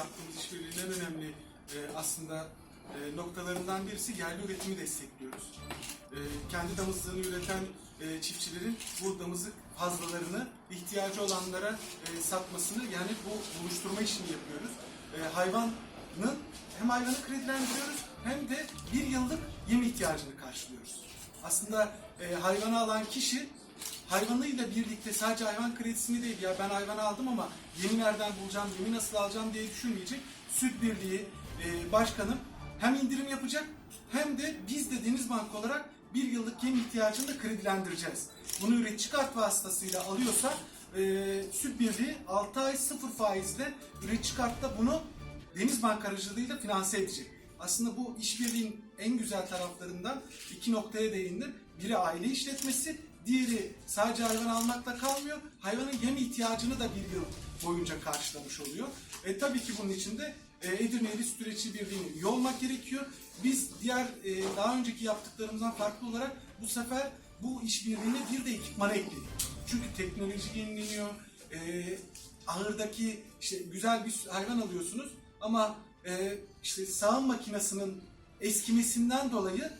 yaptığımız işbirliğinin en önemli e, aslında e, noktalarından birisi yerli üretimi destekliyoruz. E, kendi damızlığını üreten e, çiftçilerin bu damızlık fazlalarını ihtiyacı olanlara e, satmasını yani bu buluşturma işini yapıyoruz. E, hayvanın hem hayvanı kredilendiriyoruz hem de bir yıllık yem ihtiyacını karşılıyoruz. Aslında e, hayvanı alan kişi hayvanıyla birlikte sadece hayvan kredisini değil ya ben hayvanı aldım ama yemi nereden bulacağım, yemi nasıl alacağım diye düşünmeyecek. Süt Birliği e, başkanım hem indirim yapacak hem de biz de Denizbank olarak bir yıllık yem ihtiyacını da kredilendireceğiz. Bunu üretici kart vasıtasıyla alıyorsa e, Süt Birliği 6 ay sıfır faizle üretici kartta bunu Denizbank aracılığıyla finanse edecek. Aslında bu işbirliğin en güzel taraflarından iki noktaya değindim. Biri aile işletmesi, diğeri sadece hayvan almakla kalmıyor. Hayvanın yem ihtiyacını da bir yıl boyunca karşılamış oluyor. E, tabii ki bunun için de e, Edirne Elis Süreçli Birliği'ne üye gerekiyor. Biz diğer e, daha önceki yaptıklarımızdan farklı olarak bu sefer bu işbirliğine bir de ekipman ekledik. Çünkü teknoloji yenileniyor. E, ahırdaki işte güzel bir hayvan alıyorsunuz ama e, işte sağım makinesinin eskimesinden dolayı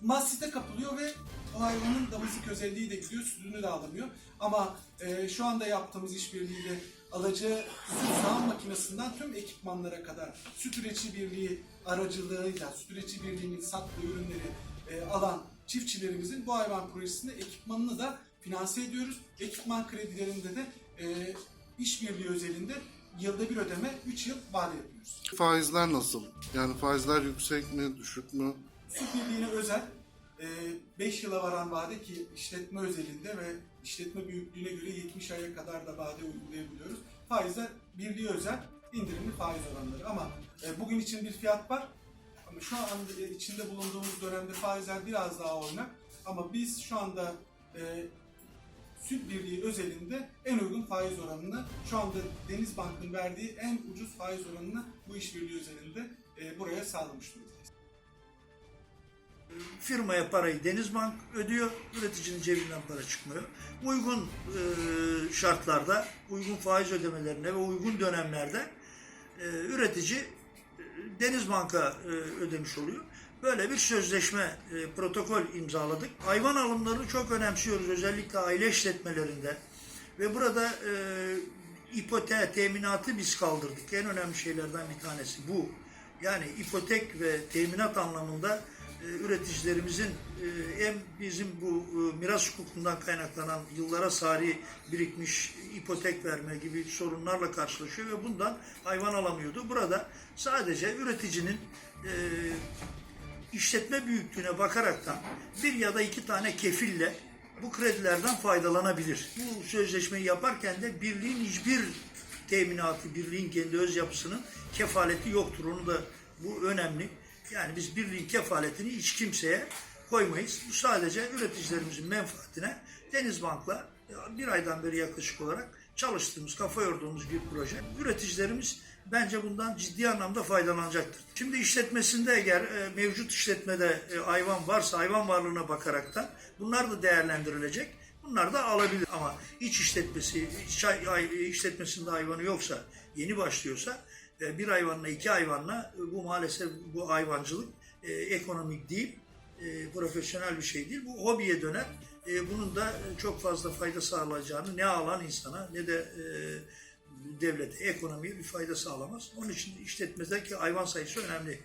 masite kapılıyor ve o hayvanın damızlık özelliği de gidiyor, sütünü de alamıyor. Ama e, şu anda yaptığımız işbirliğiyle alacağı süt sağım makinesinden tüm ekipmanlara kadar süt üretici birliği aracılığıyla süt üretici birliğinin sattığı ürünleri e, alan çiftçilerimizin bu hayvan projesinde ekipmanını da finanse ediyoruz. Ekipman kredilerinde de e, işbirliği özelinde yılda bir ödeme 3 yıl vade yapıyoruz. Faizler nasıl? Yani faizler yüksek mi, düşük mü? Süt Birliği'ne özel 5 yıla varan vade ki işletme özelinde ve işletme büyüklüğüne göre 70 aya kadar da vade uygulayabiliyoruz. Faizler birliğe özel indirimli faiz oranları ama e, bugün için bir fiyat var. Ama şu an e, içinde bulunduğumuz dönemde faizler biraz daha oynak. Ama biz şu anda e, Süt Birliği özelinde en uygun faiz oranını şu anda Denizbank'ın verdiği en ucuz faiz oranını bu işbirliği özelinde e, buraya sağlamış durumdayız. Firmaya parayı Denizbank ödüyor, üreticinin cebinden para çıkmıyor. Uygun e, şartlarda, uygun faiz ödemelerine ve uygun dönemlerde e, üretici e, Denizbank'a e, ödemiş oluyor. Böyle bir sözleşme, e, protokol imzaladık. Hayvan alımlarını çok önemsiyoruz özellikle aile işletmelerinde. Ve burada e, ipoteğe, teminatı biz kaldırdık. En önemli şeylerden bir tanesi bu. Yani ipotek ve teminat anlamında üreticilerimizin e, hem bizim bu e, miras hukukundan kaynaklanan yıllara sari birikmiş ipotek verme gibi sorunlarla karşılaşıyor ve bundan hayvan alamıyordu. Burada sadece üreticinin e, işletme büyüklüğüne bakaraktan bir ya da iki tane kefille bu kredilerden faydalanabilir. Bu sözleşmeyi yaparken de birliğin hiçbir teminatı, birliğin kendi öz yapısının kefaleti yoktur. Onu da bu önemli. Yani biz birliğin kefaletini hiç kimseye koymayız. Bu sadece üreticilerimizin menfaatine Denizbank'la bir aydan beri yaklaşık olarak çalıştığımız, kafa yorduğumuz bir proje. Üreticilerimiz bence bundan ciddi anlamda faydalanacaktır. Şimdi işletmesinde eğer e, mevcut işletmede e, hayvan varsa hayvan varlığına bakaraktan bunlar da değerlendirilecek. Bunlar da alabilir ama iç işletmesi, iç hay- işletmesinde hayvanı yoksa, yeni başlıyorsa e, bir hayvanla iki hayvanla e, bu maalesef bu hayvancılık e, ekonomik değil, e, profesyonel bir şey değil. Bu hobiye döner. E, bunun da çok fazla fayda sağlayacağını ne alan insana ne de e, devlete, ekonomiye bir fayda sağlamaz. Onun için işletmedeki hayvan sayısı önemli.